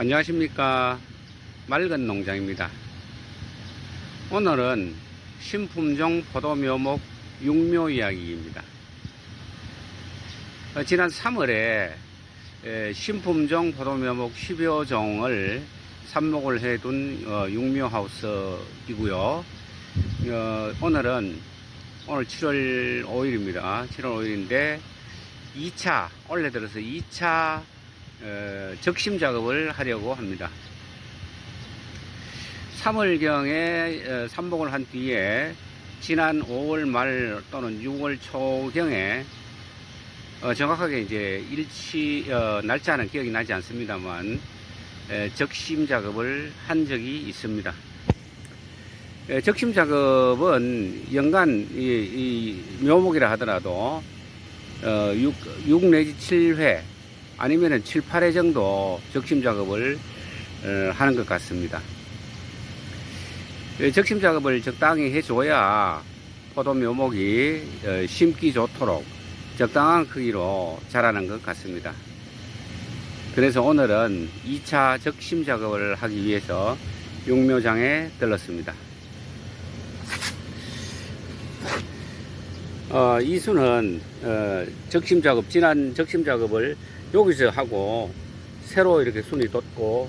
안녕하십니까. 맑은 농장입니다. 오늘은 신품종 포도묘목 육묘 이야기입니다. 어, 지난 3월에 신품종 포도묘목 10여 종을 삽목을 해둔 어, 육묘하우스이고요. 어, 오늘은 오늘 7월 5일입니다. 7월 5일인데 2차 올해 들어서 2차 어, 적심 작업을 하려고 합니다. 3월경에 어, 삼복을 한 뒤에 지난 5월 말 또는 6월 초경에 어, 정확하게 이제 일치 어, 날짜는 기억이 나지 않습니다만 에, 적심 작업을 한 적이 있습니다. 에, 적심 작업은 연간 이, 이 묘목이라 하더라도 어, 6, 6 내지 7회 아니면은 7, 8회 정도 적심 작업을 어, 하는 것 같습니다. 예, 적심 작업을 적당히 해줘야 포도 묘목이 어, 심기 좋도록 적당한 크기로 자라는 것 같습니다. 그래서 오늘은 2차 적심 작업을 하기 위해서 육묘장에 들렀습니다. 어, 이수는 어, 적심 작업, 지난 적심 작업을 여기서 하고 새로 이렇게 순이 돋고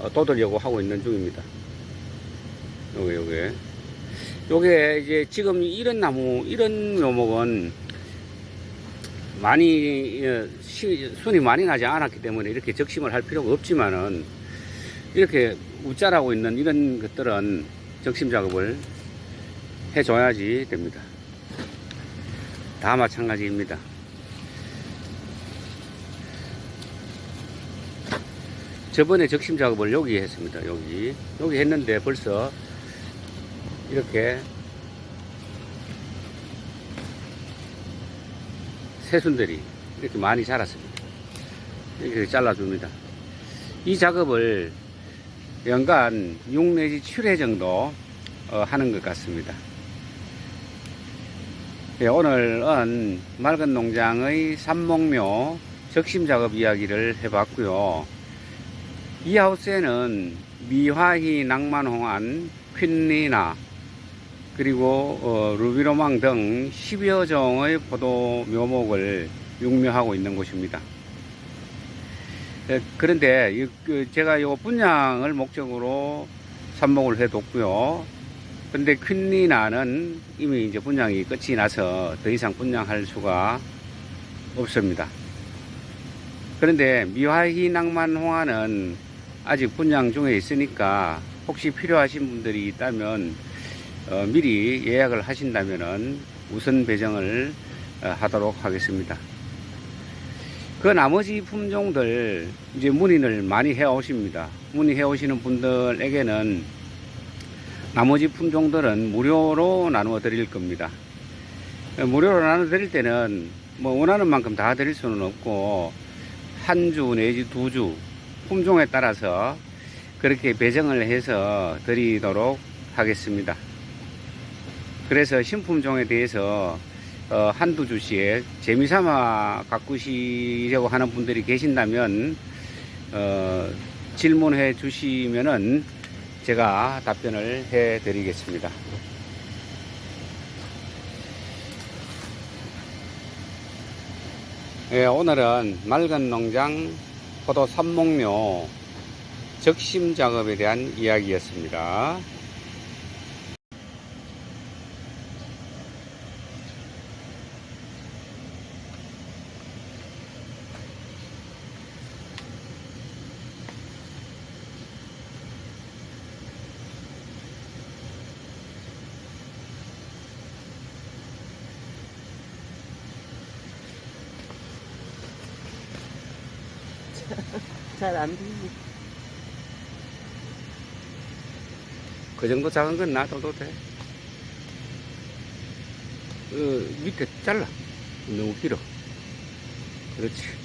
어, 돋으려고 하고 있는 중입니다. 요게 요게 요게 이제 지금 이런 나무 이런 묘목은 많이 어, 시- 순이 많이 나지 않았기 때문에 이렇게 적심을 할 필요가 없지만은 이렇게 우짜라고 있는 이런 것들은 적심 작업을 해줘야지 됩니다. 다 마찬가지입니다. 저번에 적심 작업을 여기 했습니다. 여기 여기 했는데 벌써 이렇게 새순들이 이렇게 많이 자랐습니다. 이렇게 잘라줍니다. 이 작업을 연간 6 내지 7회 정도 어, 하는 것 같습니다. 네, 오늘은 맑은 농장의 삼목묘 적심 작업 이야기를 해봤고요. 이 하우스에는 미화희 낭만홍안, 퀸리나, 그리고 어, 루비로망 등 10여 종의 포도 묘목을 육묘하고 있는 곳입니다. 예, 그런데 이, 그 제가 요 분양을 목적으로 삽목을 해뒀고요. 근데 퀸리나는 이미 이제 분양이 끝이 나서 더 이상 분양할 수가 없습니다. 그런데 미화희 낭만 홍화는 아직 분양 중에 있으니까 혹시 필요하신 분들이 있다면 어, 미리 예약을 하신다면은 우선 배정을 어, 하도록 하겠습니다. 그 나머지 품종들 이제 문의를 많이 해 오십니다. 문의해 오시는 분들에게는 나머지 품종들은 무료로 나누어 드릴 겁니다. 어, 무료로 나누어 드릴 때는 뭐 원하는 만큼 다 드릴 수는 없고 한 주 내지 두 주 품종에 따라서 그렇게 배정을 해서 드리도록 하겠습니다. 그래서 신품종에 대해서 어, 한두 주씩 재미삼아 가꾸시려고 하는 분들이 계신다면 어, 질문해 주시면은 제가 답변을 해 드리겠습니다. 예, 오늘은 맑은 농장 포도 삽목묘 적심 작업에 대한 이야기였습니다. 잘안 들리. 그 정도 작은 건 놔둬도 돼. 어, 밑에 잘라. 너무 길어. 그렇지.